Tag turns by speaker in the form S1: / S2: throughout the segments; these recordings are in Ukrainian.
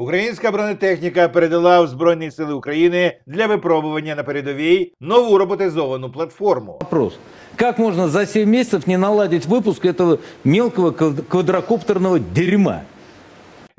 S1: Українська бронетехніка передала в Збройні Сили України для випробування на передовій нову роботизовану платформу.
S2: Вопрос. Как можно за 7 месяцев не наладить выпуск этого мелкого квадрокоптерного дерьма?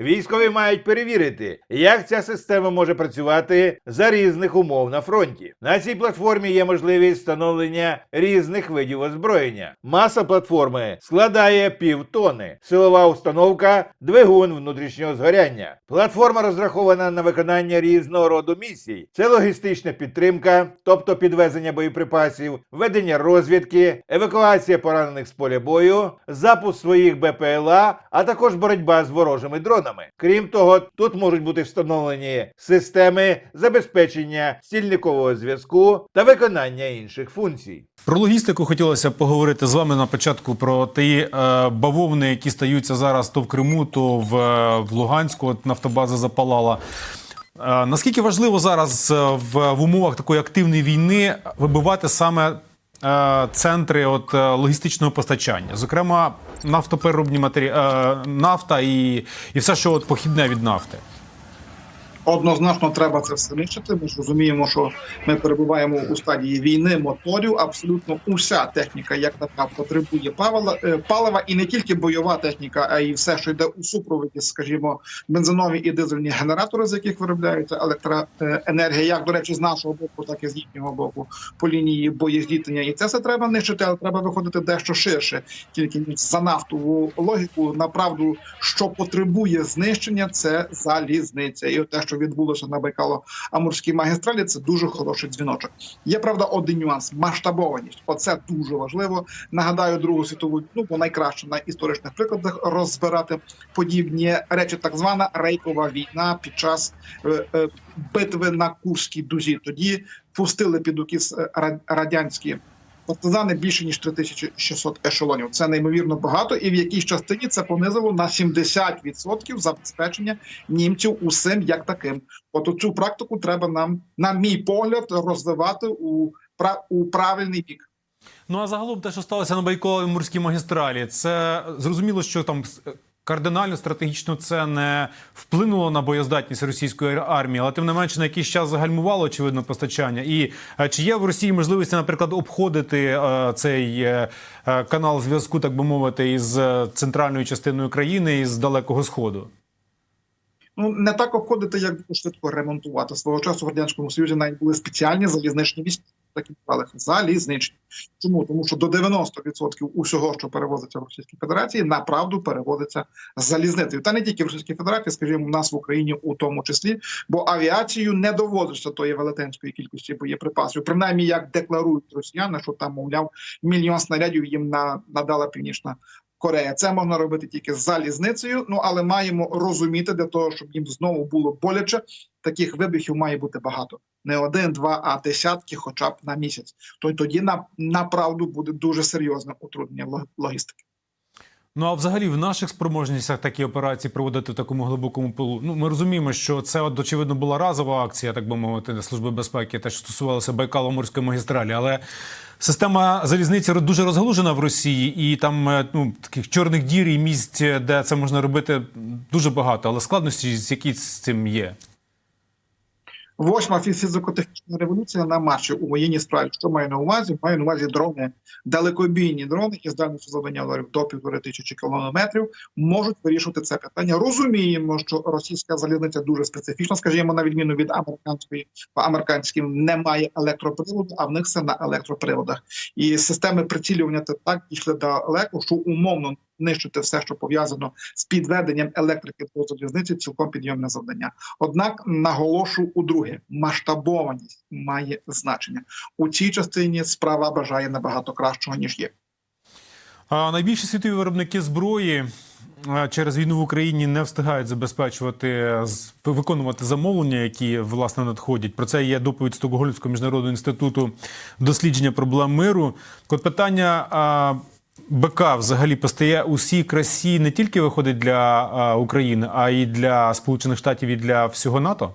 S1: Військові мають перевірити, як ця система може працювати за різних умов на фронті. На цій платформі є можливість встановлення різних видів озброєння. Маса платформи складає півтони. Силова установка двигун внутрішнього згоряння. Платформа розрахована на виконання різного роду місій. Це логістична підтримка, тобто підвезення боєприпасів, ведення розвідки, евакуація поранених з поля бою, запуск своїх БПЛА, а також боротьба з ворожими дронами. Крім того, тут можуть бути встановлені системи забезпечення стільникового зв'язку та виконання інших функцій.
S3: Про логістику хотілося поговорити з вами на початку про ті е, бавовни, які стаються зараз то в Криму, то в, е, в Луганську. От нафтобаза запалала. Е, наскільки важливо зараз е, в, в умовах такої активної війни вибивати саме центри от, е, логістичного постачання, зокрема нафтопереробні матеріали, е, нафта і, і все, що от похідне від нафти?
S4: Однозначно треба це все нищити. Ми ж розуміємо, що ми перебуваємо у стадії війни моторів. Абсолютно уся техніка, як така, потребує е, палива, і не тільки бойова техніка, а й все, що йде у супроводі, скажімо, бензинові і дизельні генератори, з яких виробляється електроенергія, як до речі, з нашого боку, так і з їхнього боку, по лінії боєздітення. І це все треба нищити, але треба виходити дещо ширше, тільки за нафтову логіку. Направду, що потребує знищення, це залізниця, і те, що відбулося на Байкало-Амурській магістралі, це дуже хороший дзвіночок. Є правда один нюанс: масштабованість. Оце дуже важливо. Нагадаю, другу світову ну бо найкраще на історичних прикладах розбирати подібні речі. Так звана рейкова війна під час е, е, битви на Курській дузі. Тоді пустили під укіс е, радянські. Партизани більше ніж 3600 ешелонів. Це неймовірно багато, і в якійсь частині це понизило на 70% забезпечення німців усім як таким. От цю практику треба нам, на мій погляд, розвивати у у правильний бік.
S3: Ну а загалом те, що сталося на Байкало-Мурській магістралі, це зрозуміло, що там с- кардинально стратегічно це не вплинуло на боєздатність російської армії, але тим не менше на якийсь час загальмувало очевидно постачання. І е, чи є в Росії можливості, наприклад, обходити е, цей е, е, канал зв'язку, так би мовити, із е, центральною частиною країни із далекого сходу?
S4: Ну не так обходити, як швидко ремонтувати. Свого часу в радянському союзі навіть були спеціальні залізничні війська. Такі називали їх залізничні. Чому? Тому що до 90% усього, що перевозиться в Російській Федерації, направду перевозиться залізницею. Та не тільки в Російській Федерації, скажімо, в нас в Україні у тому числі, бо авіацію не довозиться тої велетенської кількості боєприпасів, принаймні як декларують росіяни, що там, мовляв, мільйон снарядів їм на надала північна Корея. Це можна робити тільки з залізницею. Ну але маємо розуміти для того, щоб їм знову було боляче. Таких вибухів має бути багато. Не один, два, а десятки, хоча б на місяць. То тоді на направду буде дуже серйозне утруднення логістики.
S3: Ну а взагалі в наших спроможностях такі операції проводити в такому глибокому полу. Ну ми розуміємо, що це от, очевидно була разова акція, так би мовити, служби безпеки, те, що стосувалося Байкало-Морської магістралі, але. Система залізниці дуже розгалужена в Росії, і там е, ну таких чорних дір і місць, де це можна робити, дуже багато, але складності, які з цим є.
S4: Восьма фізико-технічна революція на марші у воєнній справі. Що маю на увазі? Маю на увазі дрони, далекобійні дрони із дальністю завдання ударів до півтори тисячі кілометрів можуть вирішувати це питання. Розуміємо, що російська залізниця дуже специфічна, скажімо, на відміну від американської, по американським немає електроприводу, а в них все на електроприводах. І системи прицілювання так пішли далеко, що умовно нищити все, що пов'язано з підведенням електрики до залізниці, цілком підйомне завдання. Однак наголошу у друге, масштабованість має значення у цій частині. Справа бажає набагато кращого ніж є.
S3: А найбільші світові виробники зброї через війну в Україні не встигають забезпечувати виконувати замовлення, які власне надходять. Про це є доповідь Стокгольмського міжнародного інституту дослідження проблем миру. Так От питання. БК взагалі постає усій красі не тільки виходить для України, а й для Сполучених Штатів і для всього НАТО.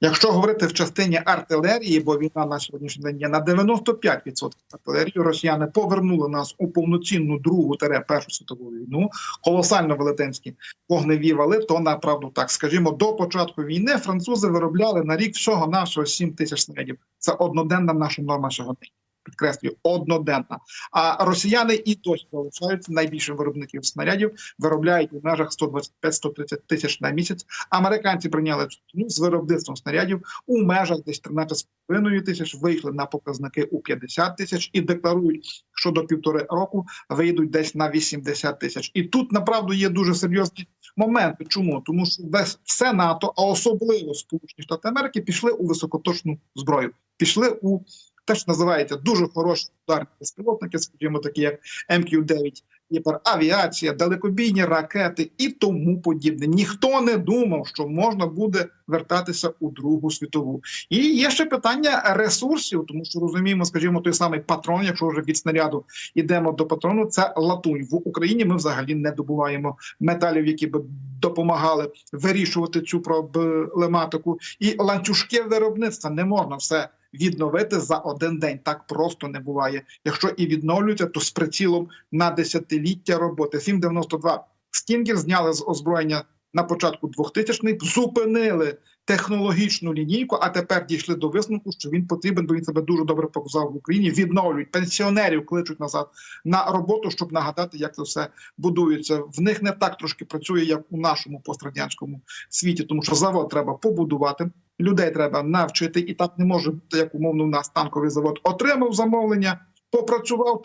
S4: Якщо говорити в частині артилерії, бо війна на сьогоднішній день є на 95% артилерії, росіяни повернули нас у повноцінну другу тере першу світову війну, колосально велетенські вогневі вали, то направду так скажімо, до початку війни французи виробляли на рік всього нашого 7 тисяч снарядів. Це одноденна наша норма сьогодні. Підкреслюю, одноденна. А росіяни і досі залишаються найбільшим виробником снарядів, виробляють у межах 125-130 тисяч на місяць. Американці прийняли ціну з виробництвом снарядів у межах десь 13,5 тисяч. Вийшли на показники у 50 тисяч і декларують, що до півтори року вийдуть десь на 80 тисяч. І тут направду є дуже серйозні моменти. Чому тому, що весь все НАТО, а особливо Сполучені Штати Америки, пішли у високоточну зброю, пішли у те, що називається дуже хороші ударні безпілотники, скажімо, такі як МК-9, тепер авіація, далекобійні ракети і тому подібне. Ніхто не думав, що можна буде вертатися у Другу світову. І є ще питання ресурсів, тому що розуміємо, скажімо, той самий патрон, якщо вже від снаряду йдемо до патрону, це латунь в Україні. Ми взагалі не добуваємо металів, які би допомагали вирішувати цю проблематику. І ланцюжки виробництва не можна все відновити за один день. Так просто не буває. Якщо і відновлюється, то з прицілом на десятиліття роботи. 7,92 Стінгер зняли з озброєння на початку 2000-х, зупинили технологічну лінійку, а тепер дійшли до висновку, що він потрібен, бо він себе дуже добре показав в Україні. Відновлюють пенсіонерів, кличуть назад на роботу, щоб нагадати, як це все будується. В них не так трошки працює, як у нашому пострадянському світі, тому що завод треба побудувати. Людей треба навчити, і так не може бути, як умовно, у нас танковий завод отримав замовлення, попрацював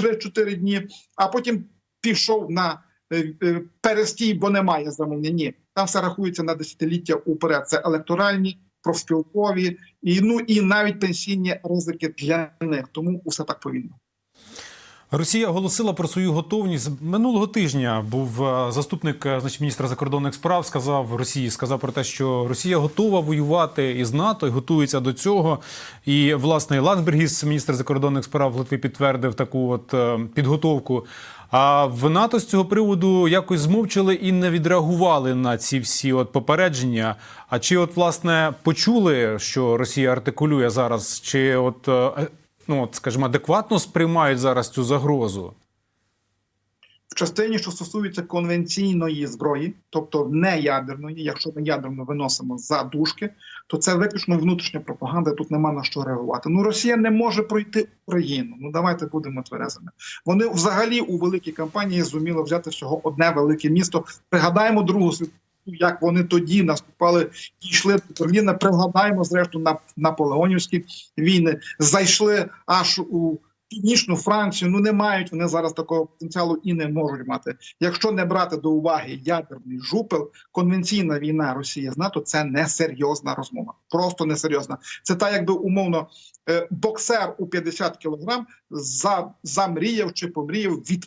S4: 3-4 дні, а потім пішов на е, е, перестій, бо немає замовлення. Ні, там все рахується на десятиліття уперед. Це електоральні, профспілкові і ну і навіть пенсійні ризики для них. Тому усе так повільно.
S3: Росія оголосила про свою готовність минулого тижня. Був е, заступник е, значить, міністра закордонних справ. Сказав Росії, сказав про те, що Росія готова воювати із НАТО і готується до цього. І власне Ландбергіс, міністр закордонних справ в Литві, підтвердив таку от е, підготовку. А в НАТО з цього приводу якось змовчали і не відреагували на ці всі от попередження. А чи от власне почули, що Росія артикулює зараз, чи от ну от, скажімо, адекватно сприймають зараз цю загрозу?
S4: В частині, що стосується конвенційної зброї, тобто не ядерної, якщо ми ядерно виносимо за дужки, то це виключно внутрішня пропаганда. Тут нема на що реагувати. Ну Росія не може пройти Україну. Ну давайте будемо тверезими. Вони взагалі у великій кампанії зуміли взяти всього одне велике місто. Пригадаємо другу світову, як вони тоді наступали і йшли до Берліна. Пригадаємо зрештою на наполеонівські війни. Зайшли аж у північну Францію. Ну не мають вони зараз такого потенціалу і не можуть мати. Якщо не брати до уваги ядерний жупел, конвенційна війна Росії з НАТО це несерйозна розмова. Просто несерйозна. Це та, якби умовно е, боксер у 50 кілограм за, замріяв чи помріяв від,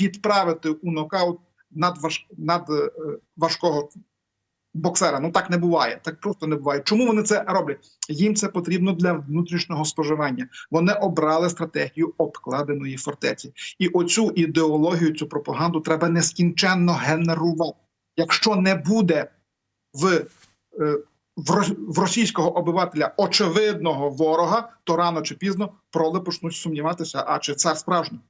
S4: відправити у нокаут надваж, над е. Боксера, ну так не буває, так просто не буває. Чому вони це роблять? Їм це потрібно для внутрішнього споживання. Вони обрали стратегію обкладеної фортеці, і оцю ідеологію, цю пропаганду треба нескінченно генерувати. Якщо не буде в, е, в російського обивателя очевидного ворога, то рано чи пізно проли почнуть сумніватися, а чи цар справжній.